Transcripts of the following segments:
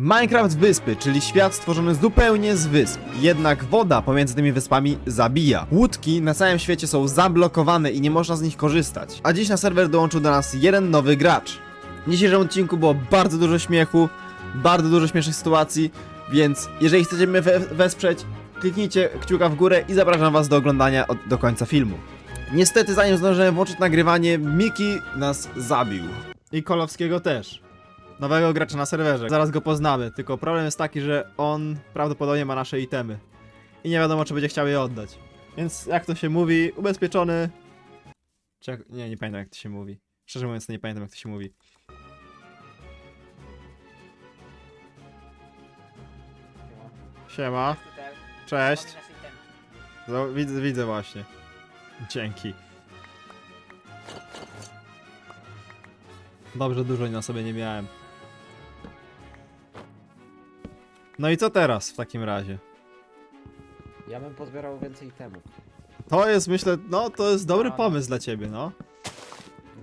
Minecraft Wyspy, czyli świat stworzony zupełnie z wysp. Jednak woda pomiędzy tymi wyspami zabija. Łódki na całym świecie są zablokowane i nie można z nich korzystać. A dziś na serwer dołączył do nas jeden nowy gracz. W dzisiejszym odcinku było bardzo dużo śmiechu, bardzo dużo śmiesznych sytuacji, więc jeżeli chcecie mnie we wesprzeć, kliknijcie kciuka w górę i zapraszam was do oglądania od, do końca filmu. Niestety zanim zdążyłem włączyć nagrywanie, Miki nas zabił. I Kolowskiego też nowego gracza na serwerze. Zaraz go poznamy, tylko problem jest taki, że on prawdopodobnie ma nasze itemy. I nie wiadomo, czy będzie chciał je oddać. Więc jak to się mówi, ubezpieczony... Czy jak... Nie, nie pamiętam jak to się mówi. Szczerze mówiąc, nie pamiętam jak to się mówi. Siema, cześć. No, widzę, widzę właśnie. Dzięki. Dobrze, dużo na sobie nie miałem. No i co teraz w takim razie? Ja bym pozbierał więcej temów. To jest, myślę, no to jest dobry No, no. pomysł dla ciebie, no.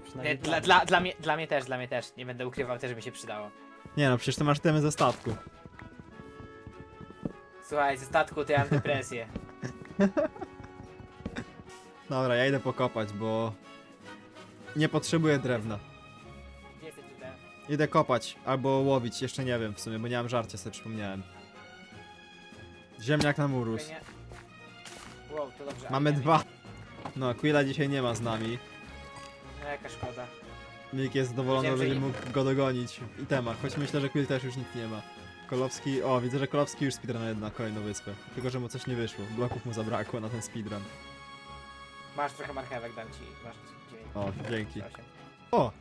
Przynajmniej dla, dla, dla, mnie, dla mnie też, dla mnie też. Nie będę ukrywał, też by się przydało. Nie no, przecież ty masz temy ze statku. Słuchaj, ze statku to ja mam depresję. Dobra, ja idę pokopać, bo... Nie potrzebuję drewna. Idę kopać, albo łowić, jeszcze nie wiem w sumie, bo nie mam żarcia, sobie przypomniałem. Ziemniak na murus. Wow, to dobrze. Mamy nie dwa. No, Quilla dzisiaj nie ma z nami. No jaka szkoda. Milik jest zadowolony, Wiedziałem, że będzie mógł go dogonić i temat, choć myślę, że Quill też już nic nie ma. Kolowski, o widzę, że Kolowski już speedrunuje na kolejną wyspę. Tylko, że mu coś nie wyszło, bloków mu zabrakło na ten speedrun. Masz trochę marchewek, dam ci. Masz 9. O, dzięki. 8. O!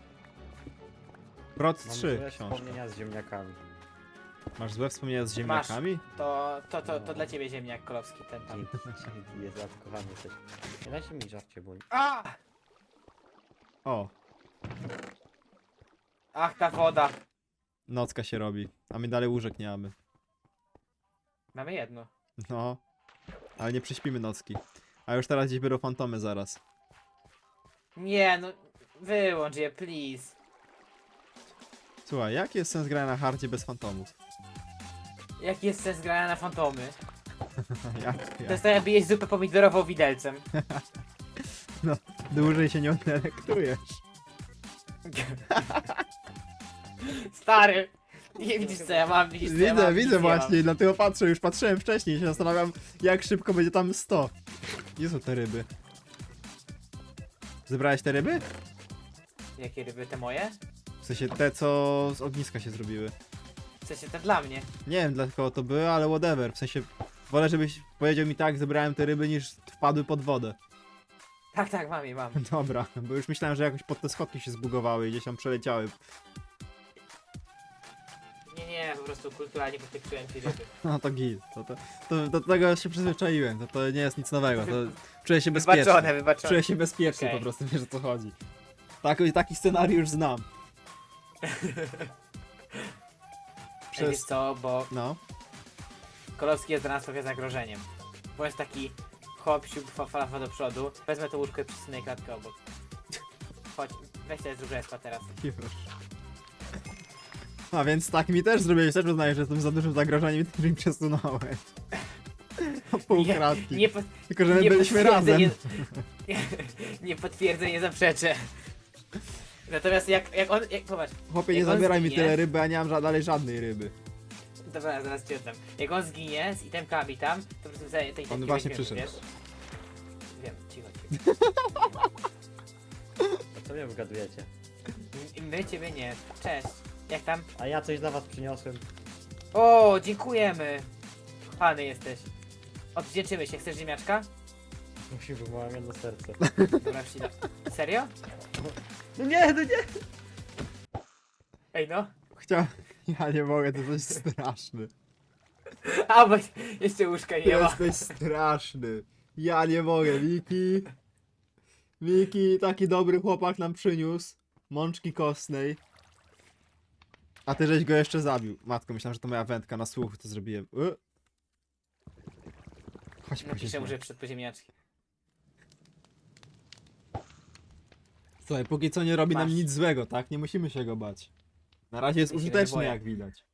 Prot Mam 3 złe książka. wspomnienia z ziemniakami. Masz złe wspomnienia z Masz. ziemniakami? To, to, to, to dla ciebie ziemniak kolowski ten tam. Dzięki, jest zatkowany jesteś. Nie dajcie mi żarcie, bo... A! O, Ach, ta woda. nocka się robi, a my dalej łóżek nie mamy. Mamy jedno. No, ale nie prześpimy nocki. A już teraz gdzieś będą fantomy zaraz. Nie, no. Wyłącz je, please. Słuchaj, jaki jest sens grania na hardzie bez fantomów? Jaki jest sens grania na fantomy? jak, To jak? jest tak jakby jeść zupę pomidorową widelcem. Dłużej się nie odelektujesz. Stary! Nie widzisz co ja mam, widzisz co ja Widzę, mam, widzę nic nie właśnie, dlatego patrzę, już patrzyłem wcześniej i się zastanawiam, jak szybko będzie tam 100. Gdzie są te ryby? Zebrałeś te ryby? Mam. Jakie ryby, te moje? W sensie te, co z ogniska się zrobiły. W sensie te dla mnie. Nie wiem dla kogo to były, ale whatever. W sensie, wolę żebyś powiedział mi tak, zebrałem te ryby, niż wpadły pod wodę. Tak, tak, mam je, mam. Dobra, bo już myślałem, że jakoś pod te schodki się zbugowały i gdzieś tam przeleciały. Nie, nie, po prostu kulturalnie podtekstułem ci ryby. No to git. To, to, to, do tego się przyzwyczaiłem, to, to nie jest nic nowego, to czuję się bezpiecznie. Wybaczone, wybaczone. Czuję się bezpiecznie Okej. po prostu, wiesz o co chodzi. Tak, taki scenariusz znam. Ej, Wiesz Przez... co, bo No. Kolowski jest dla nas trochę zagrożeniem. Bo jest taki hop, siup, fa, falafa do przodu. Wezmę to łóżko i przesunę klatkę obok. Chodź, weź sobie zrób respa teraz. Już. A więc tak mi też zrobiłeś, też uznaję, że jestem za dużym zagrożeniem, który mi przesunąłeś. O pół Nie, kratki. Nie, Tylko, że my nie byliśmy potwierdzę, razem. Nie, nie potwierdzę, nie zaprzeczę. Natomiast jak, jak on, jak, zobacz, Chłopie, nie jak on zabieraj mi zginie- tyle ryby, a nie mam ża- dalej żadnej ryby. dobra, zaraz ci oddam. Jak on zginie z itemkami tam, to po prostu tej tej On właśnie przyszedł. wiesz? Wiem, cicho, cicho. A co mnie wygadujecie? M- My ciebie nie. Cześć. Jak tam? A ja coś dla was przyniosłem. O, dziękujemy. Kochany jesteś. Odwdzięczymy się. Chcesz ziemniaczka? Musi bo mam jedno serce. Dobra. Serio? No nie, no nie! Ej no. Chciałem... Ja nie mogę, to coś straszny. A, bo jeszcze łóżka nie ma. Jesteś straszny. Ja nie mogę, Miki. Miki, taki dobry chłopak nam przyniósł. Mączki kostnej. A ty żeś go jeszcze zabił. Matko, myślałem, że to moja wędka na słuch, to zrobiłem. Y. Chodź po Napiszę mu, ziemię. że przed po Słuchaj, póki co nie robi nam Masz. nic złego, tak? Nie musimy się go bać. Na razie jest Ja się użyteczny, boję. jak widać.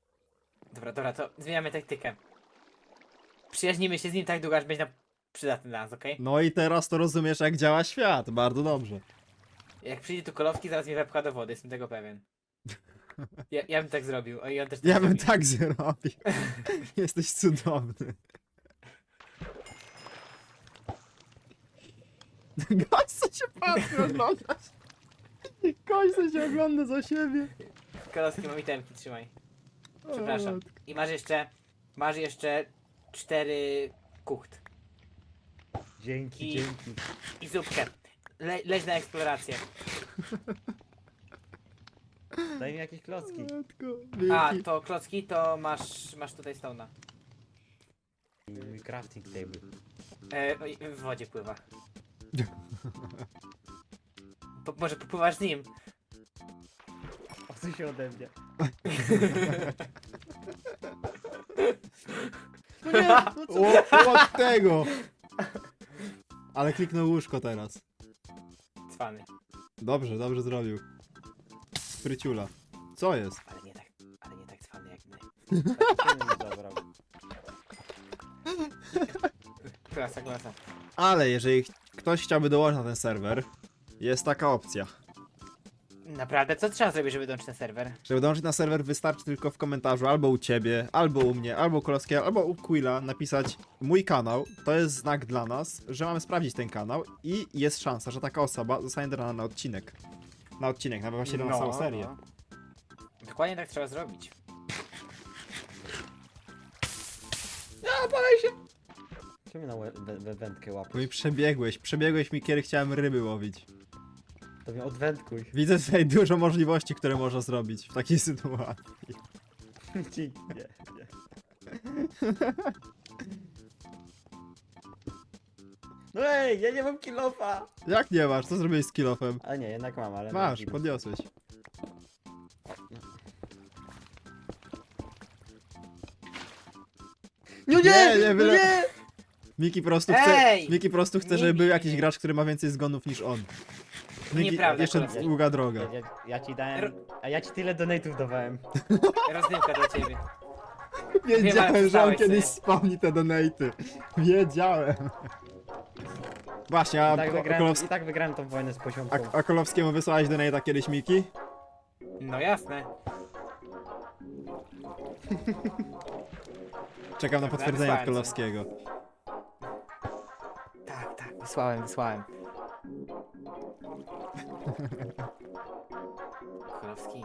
Dobra, dobra, to zmieniamy taktykę. Przyjaźnimy się z nim tak długo, aż będzie nam przydatny dla nas, okej? No i teraz to rozumiesz, jak działa świat. Bardzo dobrze. Jak przyjdzie tu Kolowski, zaraz mnie wepcha do wody, jestem tego pewien. Ja, ja bym tak zrobił, o i on też tak Ja bym zrobi. tak zrobił. Jesteś cudowny. Gość się patrzy oglądać. Gość się ogląda za siebie. Kolowski, mam itemki, trzymaj. O, Przepraszam. matko. I masz jeszcze, masz jeszcze cztery kucht. Dzięki, I- dzięki. I zupkę. Le, leć na eksplorację. Daj mi jakieś klocki. Matko, A, to klocki, to masz, masz tutaj stona. Mój crafting table. E, oj, w wodzie pływa. Po, może popływasz z nim? Odsuń się ode mnie. No nie, o, od tego. Ale kliknął łóżko teraz. Cwany. Dobrze, dobrze zrobił. Spryciula. Co jest? Ale nie tak, ale nie tak cwany jak my. Mi zabrał. Klasa, klasa. Ale jeżeli ch- ktoś chciałby dołożyć na ten serwer, jest taka opcja. Naprawdę, co trzeba zrobić, żeby dołączyć na serwer? Żeby dołączyć na serwer wystarczy tylko w komentarzu albo u ciebie, albo u mnie, albo u Kolowskiego, albo u Quilla napisać mój kanał. To jest znak dla nas, że mamy sprawdzić ten kanał i jest szansa, że taka osoba zostanie dodana na odcinek. Na odcinek, nawet właściwie na całą serię. no. Dokładnie tak trzeba zrobić. Czemu na łe- wędkę Bo łapiesz? mi przebiegłeś, przebiegłeś mi kiedy chciałem ryby łowić. Odwędkuj. Widzę tutaj dużo możliwości, które można zrobić w takiej sytuacji. Nie, nie. No ej, ja nie mam kilofa! Jak nie masz? Co zrobiłeś z kilofem? Ale nie, jednak mam, ale... Masz, mam podniosłeś. No Nie, nie, nie, no byle- nie! Miki po prostu chce, Ej! Miki prostu chce, Nie, żeby był nie, jakiś nie. gracz, który ma więcej zgonów niż on. Nieprawda, jeszcze kolega. długa droga. Ja, ja, ja ci dałem... A ja ci tyle donate'ów dawałem. Rozdymka dla ciebie. Wiedziałem, że on przestałeś kiedyś sobie. wspomni te donaty. Wiedziałem. Właśnie, a, I tak, wygrałem, I tak wygrałem tą wojnę z poziomką. a, a Kolowskiemu wysłałeś donata kiedyś, Miki? No jasne. Czekam na potwierdzenie od Kolowskiego. Tak, tak, wysłałem, wysłałem. Królowski.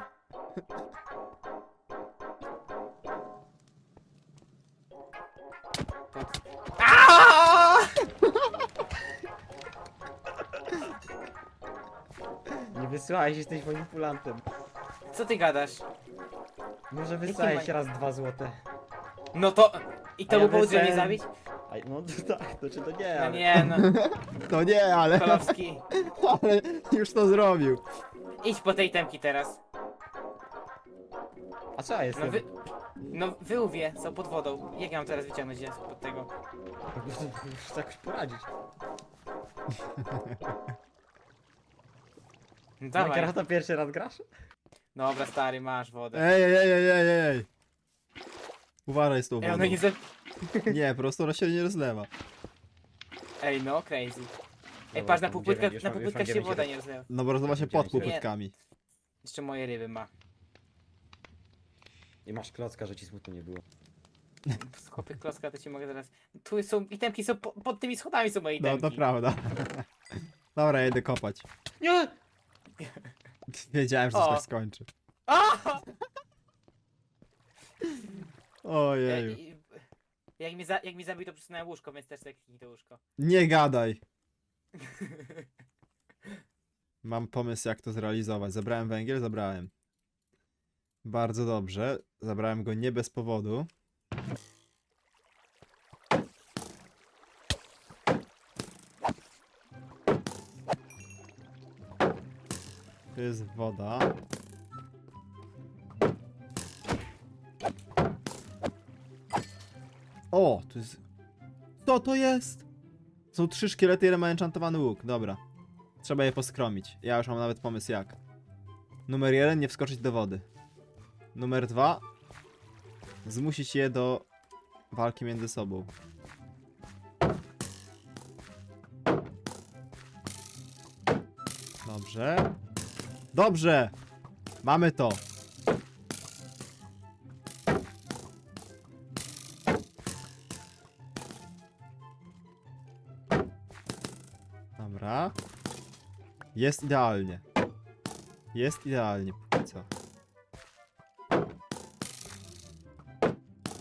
Nie wysyłałeś, jesteś manipulantem. Co ty gadasz? Może wysłałeś ma- raz dwa złote. No to... I to A ja był powód, żeby mnie wysłałem- zabić? A, no to tak, to czy to nie, No ale... nie, no. To nie, ale, Królowski. ale już to zrobił. Idź po tej temki teraz. A co ja No jestem? wy... No wyłwie, są pod wodą. Jak ja mam teraz wyciągnąć je pod tego? Muszę jakoś poradzić. No Dawaj. Minecrafta pierwszy raz grasz? Dobra, stary, masz wodę. Ej, ej, ej, ej, ej, ej. Uważaj z tą Ej, wodą. ono nie za... Nie, po prostu ona się nie rozlewa. Ej, no, crazy. Ej, patrz, na popłytkach, na popłytkach się woda nie rozlewa. No bo rozlewa się pod popłytkami. Jeszcze moje ryby ma. I masz klocka, że ci smutno nie było. Chłopie klocka, to ci mogę zaraz... Tu są, itemki są, po, pod tymi schodami są moje No itemki. to prawda. Dobra, ja idę kopać. Nie! Wiedziałem, że to O. tak skończy. A! Ojeju. Ej, Jak mi, za, jak mi zabił, to przesunąłem łóżko, więc też sobie kliknij to łóżko. Nie gadaj. Mam pomysł, jak to zrealizować. Zabrałem węgiel? Zabrałem. Bardzo dobrze. Zabrałem go nie bez powodu. To jest woda. O, to jest... Co to jest? Są trzy szkielety, jeden ma enchantowany łuk. Dobra. Trzeba je poskromić. Ja już mam nawet pomysł jak. Numer jeden, nie wskoczyć do wody. Numer dwa. zmusić je do walki między sobą. Dobrze. Dobrze! Mamy to! Dobra. Jest idealnie. Jest idealnie póki co.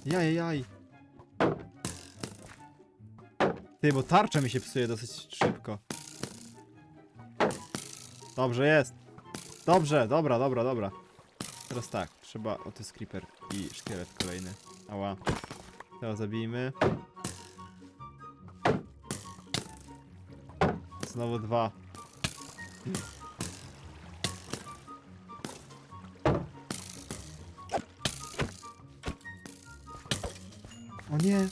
Jaj, jaj. Ty, bo tarcza mi się psuje dosyć szybko. Dobrze jest. Dobrze, dobra, dobra, dobra. Teraz tak, trzeba... O, to jest i szkielet kolejny. Ała. Teraz zabijmy. Znowu dwa. O nie!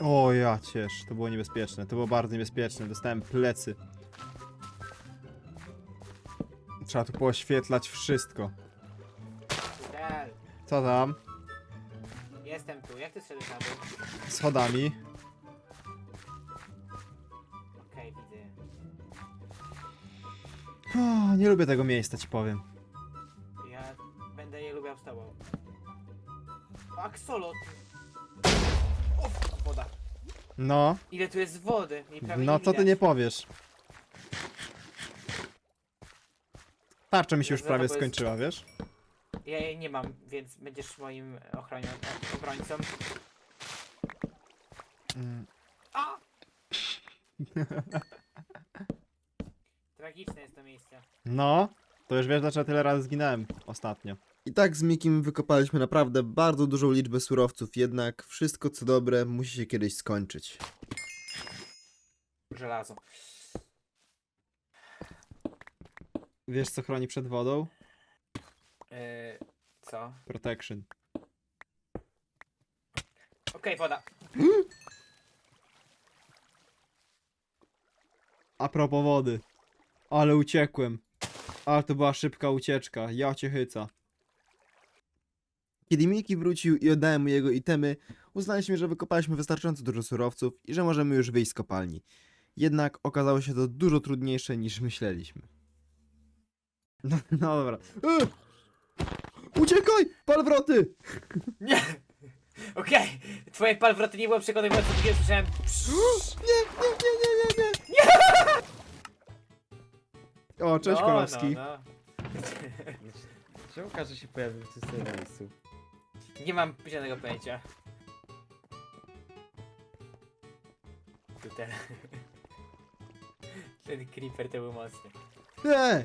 O ja ciesz, to było niebezpieczne, to było bardzo niebezpieczne, dostałem plecy. Trzeba tu poświetlać wszystko. Co tam? jestem tu. Jak ty szedłeś na dół? Schodami. Okej, widzę. O, nie lubię tego miejsca, ci powiem. Ja będę je lubiał z tobą. Axolot! Uf, woda. No, Ile tu jest wody? Prawie no nie co ty widać. nie powiesz? Tarcza mi się już prawie jest- skończyła, wiesz? Ja jej nie mam, więc będziesz moim ochronią, e, obrońcą. Mm, A! Tragiczne jest to miejsce. No, to już wiesz dlaczego tyle razy zginąłem ostatnio. I tak z Mikim wykopaliśmy naprawdę bardzo dużą liczbę surowców, jednak wszystko co dobre musi się kiedyś skończyć. Żelazo. Wiesz co chroni przed wodą? Yy, co? Protection. Okej, woda. A propos wody. Ale uciekłem. Ale to była szybka ucieczka. Ja cię chyca. Kiedy Miki wrócił i oddałem mu jego itemy, uznaliśmy, że wykopaliśmy wystarczająco dużo surowców i że możemy już wyjść z kopalni. Jednak okazało się to dużo trudniejsze niż myśleliśmy. No, no dobra. E! Uciekaj! Palwroty! Nie! Okej! Twoje palwroty nie było przekonywujące, kiedy słyszałem Nie, nie, nie, nie, nie, nie! O, cześć no, Kolowski. No, no. Czemu każdy się pojawił w tym samym miejscu? Nie mam żadnego pojęcia. Tutaj. Ten creeper to był mocny. Ej!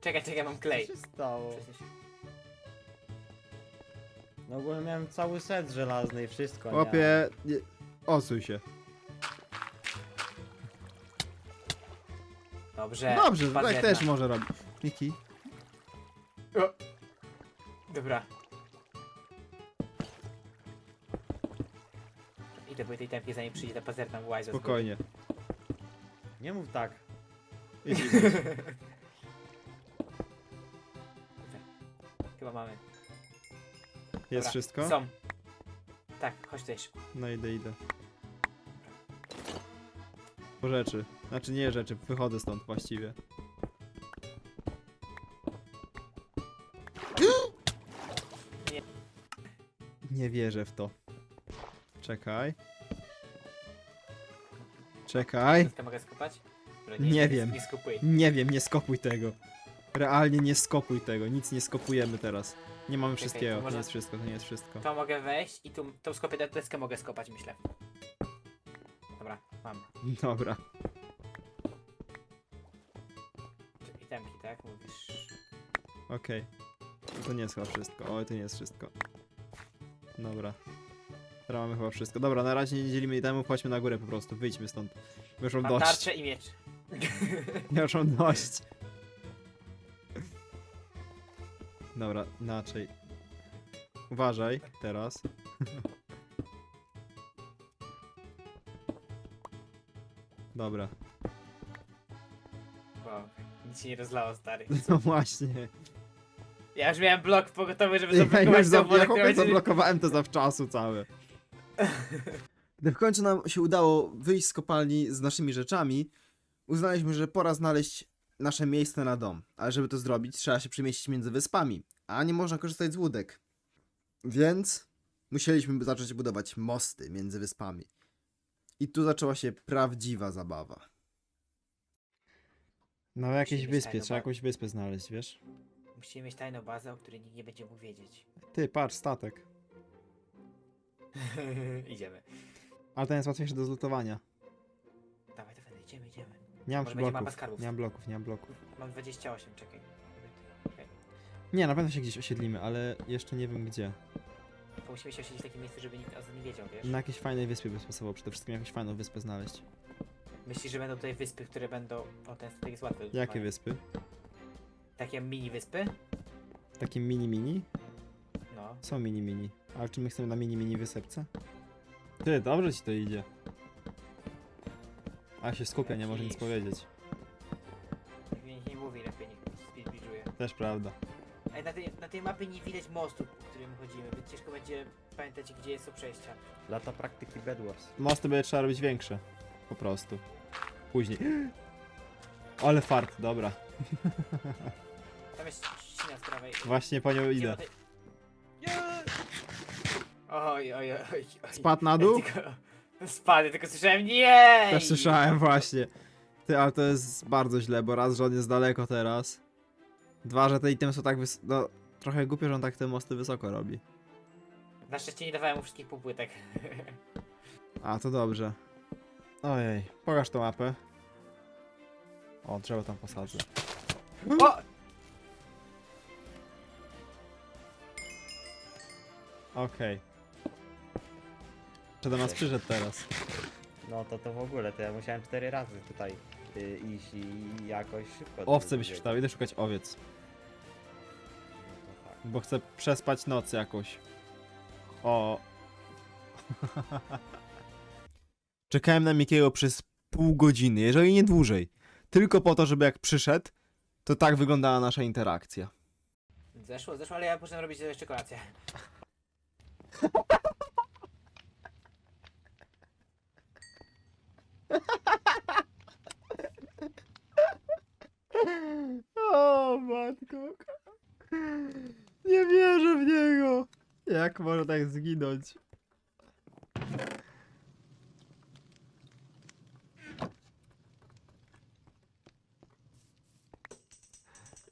Czekaj, czekaj, mam klej. Co się stało? Się. No bo miałem cały set żelazny i wszystko. a Chłopie, nie... osuj się. Dobrze. Dobrze, wpadł tak jedna. też może robić. Miki? Dobra. Idę po tej tempie zanim przyjdzie ta pazerna łajza. z góry. Spokojnie. Nie mów tak. Idź. Chyba mamy. Jest wszystko? Są. Tak, chodź tutaj szybko. No idę, idę. Po rzeczy. Znaczy nie rzeczy, wychodzę stąd właściwie. Nie. Nie wierzę w to. Czekaj. Czekaj. Wszystko mogę skopać? Dobra, Nie wiem. Nie skopuj. Nie wiem, nie skopuj tego. Realnie nie skopuj tego, nic nie skopujemy teraz. Nie mamy Czekaj, wszystkiego, to to może- nie jest wszystko, to nie jest wszystko. To mogę wejść i tu tą skopię tę deskę mogę skopać, myślę. Dobra, mam. Dobra. I temki, tak? Mówisz. Okej. To nie jest chyba wszystko. Oj, to nie jest wszystko. Dobra. Teraz mamy chyba wszystko. Dobra, na razie nie dzielimy temu, chodźmy na górę po prostu. Wyjdźmy stąd. Już mam Mam dość. tarczę i miecz. Już mam dość. Dobra, inaczej. Uważaj, teraz. Dobra. Wow, nic się nie rozlało, stary. No właśnie. Ja już miałem blok pogotowy, żeby Ja zablokować już tą za, wodę, ja która chłopie będzie... zablokowałem to zawczasu całe. Gdy w końcu nam się udało wyjść z kopalni z naszymi rzeczami, uznaliśmy, że pora znaleźć nasze miejsce na dom. Ale żeby to zrobić, trzeba się przemieścić między wyspami, a nie można korzystać z łódek. Więc musieliśmy zacząć budować mosty między wyspami. I tu zaczęła się prawdziwa zabawa. Na jakiejś Musimy wyspie, trzeba jakąś wyspę znaleźć, wiesz? Musimy mieć tajną bazę, o której nikt nie będzie mógł wiedzieć. Ty, patrz, statek. Idziemy. Ale ten jest łatwiejszy do zlutowania. Dawaj, dawaj, idziemy, idziemy. Nie mam Może już będzie mapa bloków. skarbów. Nie mam bloków, nie mam bloków. Mam 28, czekaj. Nie, na pewno się gdzieś osiedlimy, ale jeszcze nie wiem gdzie. To musimy się osiedlić w takim miejscu, żeby nikt o tym nie wiedział, wiesz? Na jakiejś fajnej wyspie by spasowało przede wszystkim jakąś fajną wyspę znaleźć. Myślisz, że będą tutaj wyspy, które będą... O, ten statek jest łatwy. do Jakie wyspy? Takie mini wyspy? Takie mini mini? No. Są mini mini. Ale czy my chcemy na mini mini wysepce? Ty, dobrze ci to idzie. A się skupia, nie może nic powiedzieć. Mi nie mówi, lepiej niech speedbridge'uje. Też prawda. Ej, na tej, na tej mapie nie widać mostu, po którym chodzimy, więc ciężko będzie pamiętać, gdzie są przejścia. Lata praktyki Bedwars. Mosty będzie trzeba robić większe. Po prostu. Później. Ale fart, dobra. Tam jest ścina z prawej. Właśnie po nią idę. Oj, oj, oj, oj. Spadł na dół? Tylko... Spadł, tylko słyszałem nie! Też słyszałem właśnie. Ty, ale to jest bardzo źle, bo raz, że on jest daleko teraz. Dwa, że te itemy są tak wys... No, trochę głupio, że on tak te mosty wysoko robi. Na szczęście nie dawałem mu wszystkich półpłytek. A, to dobrze. Ojej, pokaż tą mapę. O, drzewo tam posadzę. O! Okej. Czy do nas przyszedł teraz? No to to w ogóle, to ja musiałem cztery razy tutaj y, iść i jakoś szybko... Owce byś dowiedzieć. wstał, idę szukać owiec. No to tak. Bo chcę przespać noc jakoś. O. Czekałem na Mikiego przez pół godziny, jeżeli nie dłużej. Tylko po to, żeby jak przyszedł, to tak wyglądała nasza interakcja. Zeszło, zeszło, ale ja muszę robić jeszcze kolację. O, matko. Nie wierzę w niego. Jak może tak zginąć?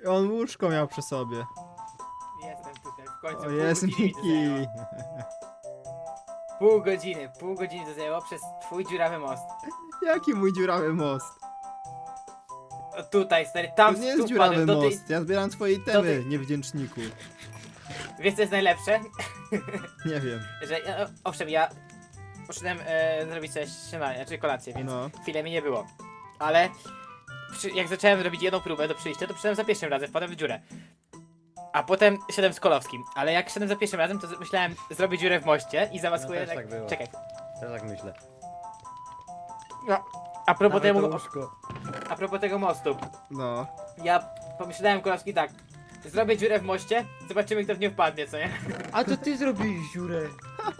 I On łóżko miał przy sobie. Jestem tutaj, w końcu. O, pół jest godziny mi to zajęło. Miki. Pół godziny, pół godziny to zajęło przez twój dziurawy most. Jaki mój dziurawy most? O, tutaj, stary, To tam nie jest tu dziurawy do tej... most. Ja zbieram twoje itemy, tej- niewdzięczniku. Wiesz co jest najlepsze? Nie wiem. Że, ja- owszem, ja poszedłem e, zrobić sobie śniadanie, czy kolację, więc No. chwilę mi nie było. Ale przy, jak zacząłem robić jedną próbę do przyjścia, to przyszedłem za pierwszym razem, wpadłem w dziurę. A potem szedłem z Kolowskim, ale jak szedłem za pierwszym razem, to z- myślałem zrobić dziurę w moście i zamaskuję No, też tak było. Czekaj. Też tak myślę. No, a propos, Dawaj to tego, łóżko. a propos tego mostu, No. ja pomyślałem Kolowski tak, zrobię dziurę w moście, zobaczymy kto w nie wpadnie, co nie? A to ty zrobiłeś dziurę.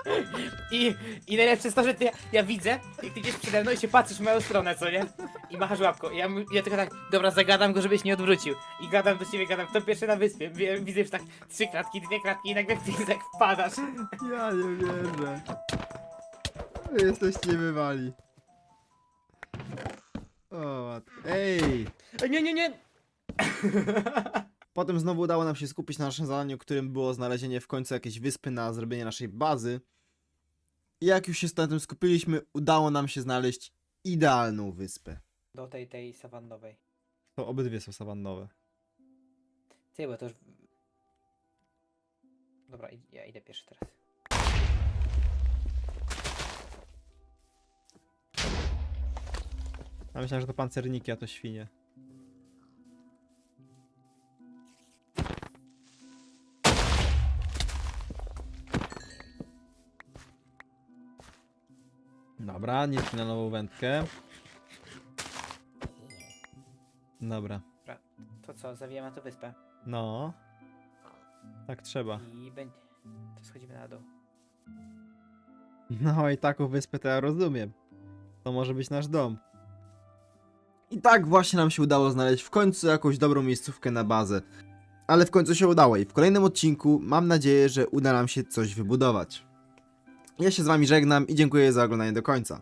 I, i najlepsze jest to, że ty, ja, widzę, jak ty idziesz przede mną i się patrzysz w moją stronę, co nie? I machasz łapką. I Ja, mu- ja tylko tak, dobra, zagadam go, żebyś nie odwrócił. I gadam do ciebie, gadam, kto pierwszy na wyspie. Wie- Widzę już tak trzy kratki, dwie kratki i nagle ty tak wpadasz. Ja nie wierzę. Wy jesteście niebywali. O, Ej! Ej, Nie, nie, nie! Potem znowu udało nam się skupić na naszym zadaniu, którym było znalezienie w końcu jakiejś wyspy na zrobienie naszej bazy. I jak już się na tym skupiliśmy, udało nam się znaleźć idealną wyspę. Do tej, tej sawannowej. To obydwie są sawannowe. Ty, bo to już... Dobra, id- ja idę pierwszy teraz. Ja myślałem, że to pancerniki, a to świnie. Dobra, nie na nową wędkę. Dobra. To co, zawijamy na tę wyspę. No. Tak trzeba. I będzie... To schodzimy na dół. No i taką wyspę to ja rozumiem. To może być nasz dom. I tak właśnie nam się udało znaleźć w końcu jakąś dobrą miejscówkę na bazę. Ale w końcu się udało i w kolejnym odcinku mam nadzieję, że uda nam się coś wybudować. Ja się z wami żegnam i dziękuję za oglądanie do końca.